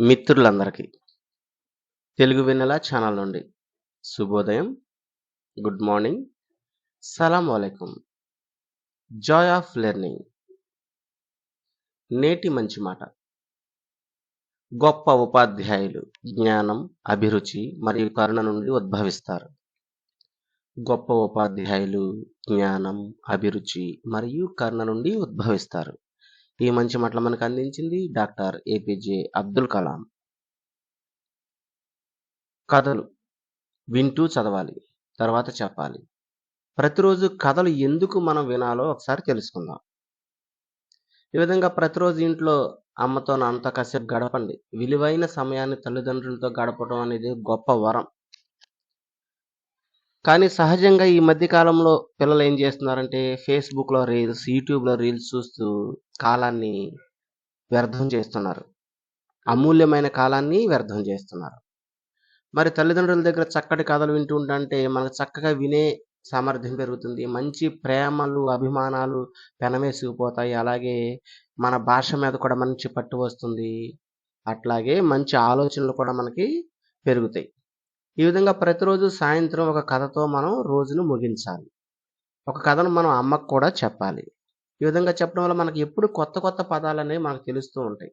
మిత్రులందరికీ. తెలుగు వెన్నెల ఛానల్ నుండి శుభోదయం గుడ్ మార్నింగ్ సలాం వాలేకుం జాయ్ ఆఫ్ లెర్నింగ్. నేటి మంచి మాట. గొప్ప ఉపాధ్యాయులు జ్ఞానం అభిరుచి మరియు కరుణ నుండి ఉద్భవిస్తారు. గొప్ప ఉపాధ్యాయులు జ్ఞానం అభిరుచి మరియు కరుణ నుండి ఉద్భవిస్తారు. ఈ మంచి మాటలు మనకు అందించింది డాక్టర్ ఏపీజే అబ్దుల్ కలాం. కథలు వింటూ చదవాలి తర్వాత చెప్పాలి. ప్రతిరోజు కథలు ఎందుకు మనం వినాలో ఒకసారి తెలుసుకుందాం. ఈ విధంగా ప్రతిరోజు ఇంట్లో అమ్మతో నాన్నతో కాసేపు గడపండి. విలువైన సమయాన్ని తల్లిదండ్రులతో గడపడం అనేది గొప్ప వరం. కానీ సహజంగా ఈ మధ్య కాలంలో పిల్లలు ఏం చేస్తున్నారంటే ఫేస్బుక్లో రీల్స్ యూట్యూబ్లో రీల్స్ చూస్తూ కాలాన్ని వ్యర్థం చేస్తున్నారు. అమూల్యమైన కాలాన్ని వ్యర్థం చేస్తున్నారు. మరి తల్లిదండ్రుల దగ్గర చక్కటి కథలు వింటూ ఉంటే మనకు చక్కగా వినే సామర్థ్యం పెరుగుతుంది. మంచి ప్రేమలు అభిమానాలు పెనవేసుకుపోతాయి. అలాగే మన భాష మీద కూడా మంచి పట్టు వస్తుంది. అట్లాగే మంచి ఆలోచనలు కూడా మనకి పెరుగుతాయి. ఈ విధంగా ప్రతిరోజు సాయంత్రం ఒక కథతో మనం రోజును ముగించాలి. ఒక కథను మనం అమ్మకు కూడా చెప్పాలి. ఈ విధంగా చెప్పడం వల్ల మనకి ఎప్పుడు కొత్త కొత్త పదాలు అనేవి మనకు తెలుస్తూ ఉంటాయి.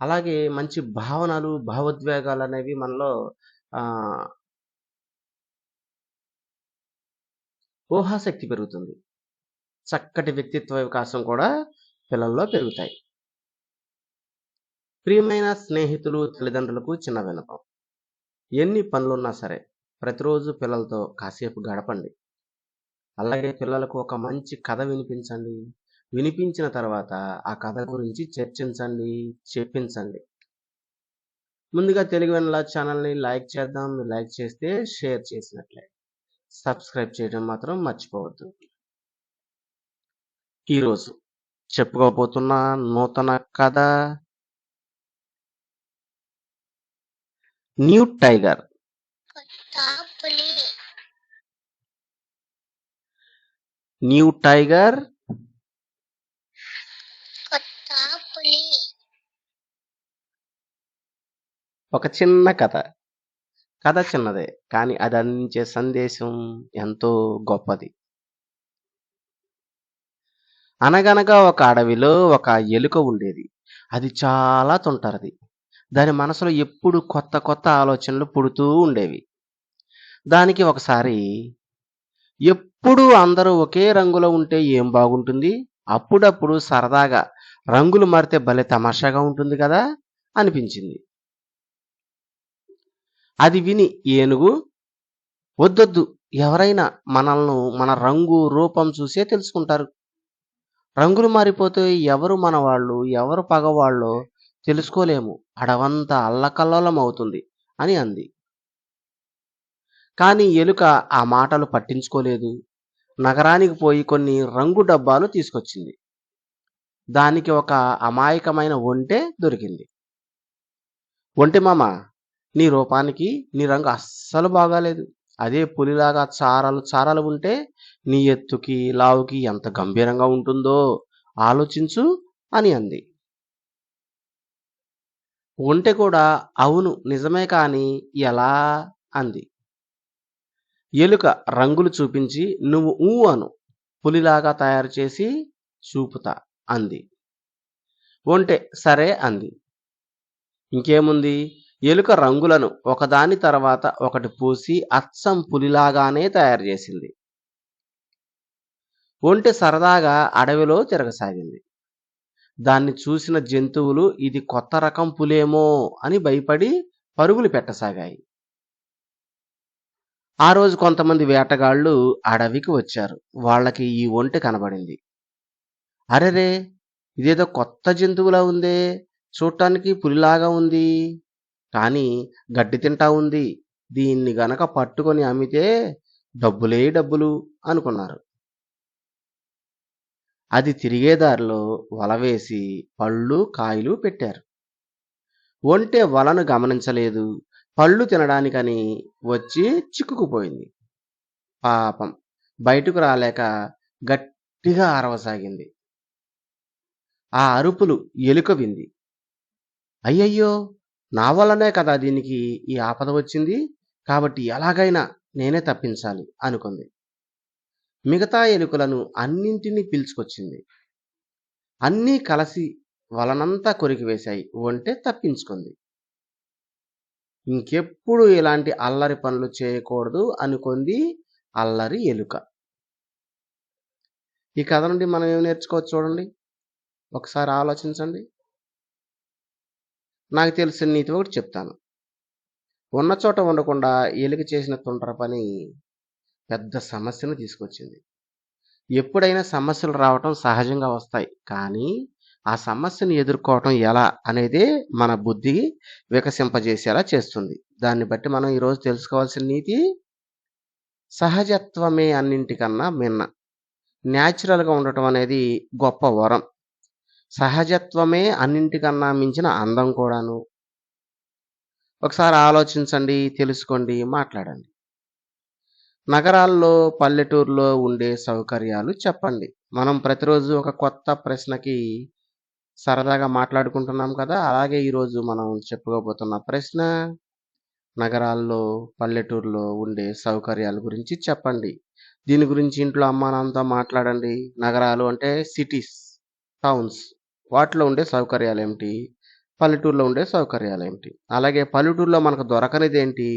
అలాగే మంచి భావనలు భావోద్వేగాలు అనేవి మనలో ఊహాశక్తి పెరుగుతుంది. చక్కటి వ్యక్తిత్వ వికాసం కూడా పిల్లల్లో పెరుగుతాయి. ప్రియమైన స్నేహితులు తల్లిదండ్రులకు చిన్న వినపం. ఎన్ని పనులున్నా సరే ప్రతిరోజు పిల్లలతో కాసేపు గడపండి. అలాగే పిల్లలకు ఒక మంచి కథ వినిపించండి. వినిపించిన తర్వాత ఆ కథ గురించి చర్చించండి చెప్పించండి. ముందుగా తెలుగు వెనల ఛానల్ని లైక్ చేద్దాం. లైక్ చేస్తే షేర్ చేసినట్లే. సబ్స్క్రైబ్ చేయడం మాత్రం మర్చిపోవద్దు. ఈరోజు చెప్పుకోబోతున్న నూతన కథ న్యూ టైగర్. New tiger. ఒక చిన్న కథ. కథ చిన్నదే కానీ అది అందించే సందేశం ఎంతో గొప్పది. అనగనగా ఒక అడవిలో ఒక ఎలుక ఉండేది. అది చాలా తుంటరిది. దాని మనసులో ఎప్పుడు కొత్త కొత్త ఆలోచనలు పుడుతూ ఉండేవి. దానికి ఒకసారి ఎప్పుడు అందరూ ఒకే రంగులో ఉంటే ఏం బాగుంటుంది? అప్పుడప్పుడు సరదాగా రంగులు మారితే భలే తమాషాగా ఉంటుంది కదా? అనిపించింది. అది విని ఏనుగు వద్దొద్దు ఎవరైనా మనల్ని మన రంగు రూపం చూసే తెలుసుకుంటారు. రంగులు మారిపోతే ఎవరు మన వాళ్ళు ఎవరు పగవాళ్ళు తెలుసుకోలేము. అడవంతా అల్లకల్లోలం అవుతుంది అని అంది. కానీ ఎలుక ఆ మాటలు పట్టించుకోలేదు. నగరానికి పోయి కొన్ని రంగు డబ్బాలు తీసుకొచ్చింది. దానికి ఒక అమాయకమైన ఒంటె దొరికింది. ఒంటె మామ నీ రూపానికి నీ రంగు అస్సలు బాగాలేదు. అదే పులిలాగా చారలు చారలు ఉంటే నీ ఎత్తుకి లావుకి ఎంత గంభీరంగా ఉంటుందో ఆలోచించు అని అంది. ఒంటె కూడా అవును నిజమే కాని ఎలా? అంది. ఎలుక రంగులు చూపించి నువ్వు ఊ అను. పులిలాగా తయారు చేసి చూపుతా అంది. ఒంటె సరే అంది. ఇంకేముంది? ఎలుక రంగులను ఒకదాని తర్వాత ఒకటి పూసి అచ్చం పులిలాగానే తయారు చేసింది. ఒంటె సరదాగా అడవిలో తిరగసాగింది. దాన్ని చూసిన జంతువులు ఇది కొత్త రకం పులేమో అని భయపడి పరుగులు పెట్టసాగాయి. ఆ రోజు కొంతమంది వేటగాళ్ళు అడవికి వచ్చారు. వాళ్ళకి ఈ ఒంటె కనబడింది. అరెరే! ఇదేదో కొత్త జంతువులా ఉందే. చూడటానికి పులిలాగా ఉంది. కానీ గడ్డి తింటా ఉంది. దీన్ని గనక పట్టుకొని అమ్మితే డబ్బులే డబ్బులు అనుకున్నారు. అది తిరిగే దారిలో వల వేసి పళ్ళు కాయలు పెట్టారు. ఒంటె వలను గమనించలేదు. పళ్ళు తినడానికని వచ్చి చిక్కుకుపోయింది. పాపం. బయటకు రాలేక గట్టిగా అరవసాగింది ఆ అరుపులు ఎలుక వింది. అయ్యయ్యో! నా వల్లనే కదా దీనికి ఈ ఆపద వచ్చింది? కాబట్టి ఎలాగైనా నేనే తప్పించాలి అనుకుంది. మిగతా ఎలుకలను అన్నింటినీ పిలుచుకొచ్చింది. అన్నీ కలిసి వలనంతా కొరికివేశాయి. వంటే తప్పించుకుంది. ఇంకెప్పుడు ఇలాంటి అల్లరి పనులు చేయకూడదు అనుకుంది అల్లరి ఎలుక. ఈ కథ నుండి మనం ఏం నేర్చుకోవచ్చు చూడండి. ఒకసారి ఆలోచించండి. నాకు తెలిసిన నీతి ఒకటి చెప్తాను. ఉన్న చోట ఉండకుండా ఎలుక చేసిన తుంటర పని పెద్ద సమస్యను తీసుకొచ్చింది. ఎప్పుడైనా సమస్యలు రావటం సహజంగా వస్తాయి. కానీ ఆ సమస్యను ఎదుర్కోవటం ఎలా అనేదే మన బుద్ధి వికసింపజేసేలా చేస్తుంది. దాన్ని బట్టి మనం ఈరోజు తెలుసుకోవాల్సిన నీతి సహజత్వమే అన్నింటికన్నా మిన్న. న్యాచురల్గా ఉండటం అనేది గొప్ప వరం. సహజత్వమే అన్నింటికన్నా మించిన అందం కూడాను. ఒకసారి ఆలోచించండి తెలుసుకోండి మాట్లాడండి. నగరాల్లో పల్లెటూరులో ఉండే సౌకర్యాలు చెప్పండి. మనం ప్రతిరోజు ఒక కొత్త ప్రశ్నకి సరదాగా మాట్లాడుకుంటున్నాం కదా అలాగే ఈరోజు మనం చెప్పుకోబోతున్న ప్రశ్న నగరాల్లో పల్లెటూరులో ఉండే సౌకర్యాల గురించి చెప్పండి. దీని గురించి ఇంట్లో అమ్మా నాన్నతో మాట్లాడండి. నగరాలు అంటే సిటీస్ టౌన్స్. వాటిలో ఉండే సౌకర్యాలు ఏమిటి? పల్లెటూరులో ఉండే సౌకర్యాలు ఏమిటి? అలాగే పల్లెటూరులో మనకు దొరకనిది ఏంటి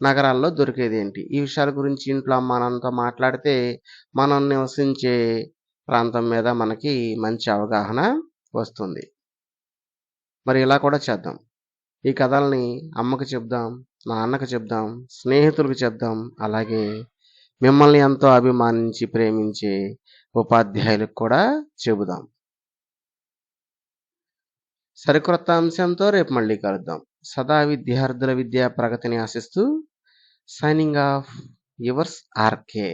నగరాల్లో దొరికేది ఏంటి? ఈ విషయాల గురించి ఇంట్లో అమ్మా మాట్లాడితే మనం నివసించే ప్రాంతం మీద మనకి మంచి అవగాహన వస్తుంది. మరి ఇలా కూడా చేద్దాం. ఈ కథల్ని అమ్మకు చెప్దాం నాన్నకు చెప్దాం స్నేహితులకు చెప్దాం అలాగే మిమ్మల్ని ఎంతో అభిమానించి ప్రేమించే ఉపాధ్యాయులకు కూడా చెబుదాం. సరికొత్త అంశంతో రేపు మళ్ళీ కలుద్దాం. సదా విద్యార్థుల విద్యా ప్రగతిని ఆశిస్తూ సైనింగ్ ఆఫ్ యువర్స్ ఆర్కే